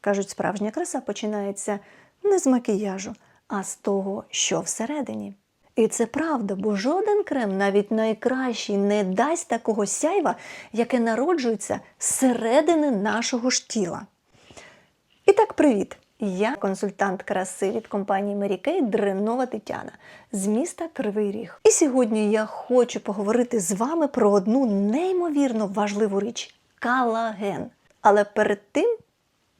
Кажуть, справжня краса починається не з макіяжу, а з того, що всередині. І це правда, бо жоден крем, навіть найкращий, не дасть такого сяйва, яке народжується зсередини нашого ж тіла. І так, привіт! Я консультант краси від компанії Mary Kay Дренова Тетяна з міста Кривий Ріг. І сьогодні я хочу поговорити з вами про одну неймовірно важливу річ колаген. Але перед тим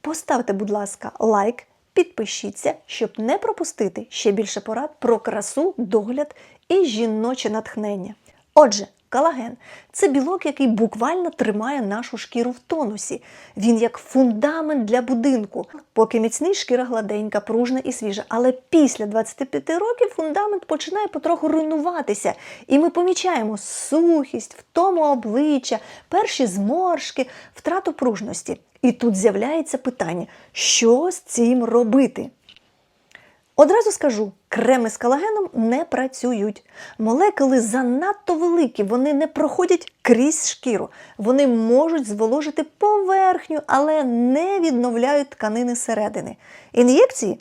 поставте, будь ласка, лайк, підпишіться, щоб не пропустити ще більше порад про красу, догляд і жіноче натхнення. Отже, колаген це білок, який буквально тримає нашу шкіру в тонусі. Він як фундамент для будинку. Поки міцний шкіра гладенька, пружна і свіжа. Але після 25 років фундамент починає потроху руйнуватися. І ми помічаємо сухість, втому обличчя, перші зморшки, втрату пружності. І тут з'являється питання, що з цим робити? Одразу скажу, креми з колагеном не працюють. Молекули занадто великі, вони не проходять крізь шкіру. Вони можуть зволожити поверхню, але не відновляють тканини середини. Ін'єкції?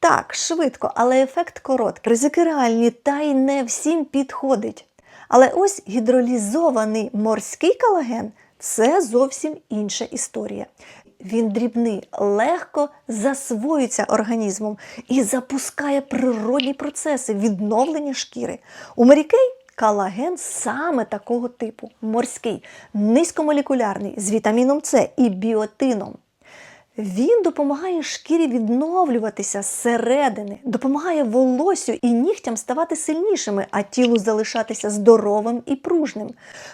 Так, швидко, але ефект короткий. Ризики реальні, та й не всім підходить. Але ось гідролізований морський колаген це зовсім інша історія. Він дрібний, легко засвоюється організмом і запускає природні процеси відновлення шкіри. У Марікей колаген саме такого типу морський, низькомолекулярний з вітаміном С і біотином. Він допомагає шкірі відновлюватися зсередини, допомагає волосю і нігтям ставати сильнішими, а тілу залишатися здоровим і пружним.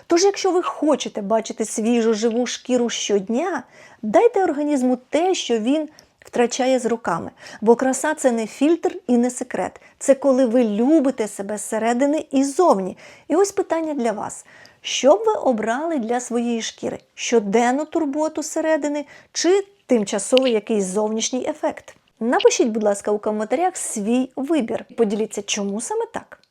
Тож, якщо ви хочете бачити свіжу живу шкіру щодня, дайте організму те, що він втрачає з руками. Бо краса це не фільтр і не секрет. Це коли ви любите себе зсередини і зовні. І ось питання для вас. Що б ви обрали для своєї шкіри? Щоденну турботу зсередини чи тимчасовий якийсь зовнішній ефект? Напишіть, будь ласка, у коментарях свій вибір. Поділіться, чому саме так.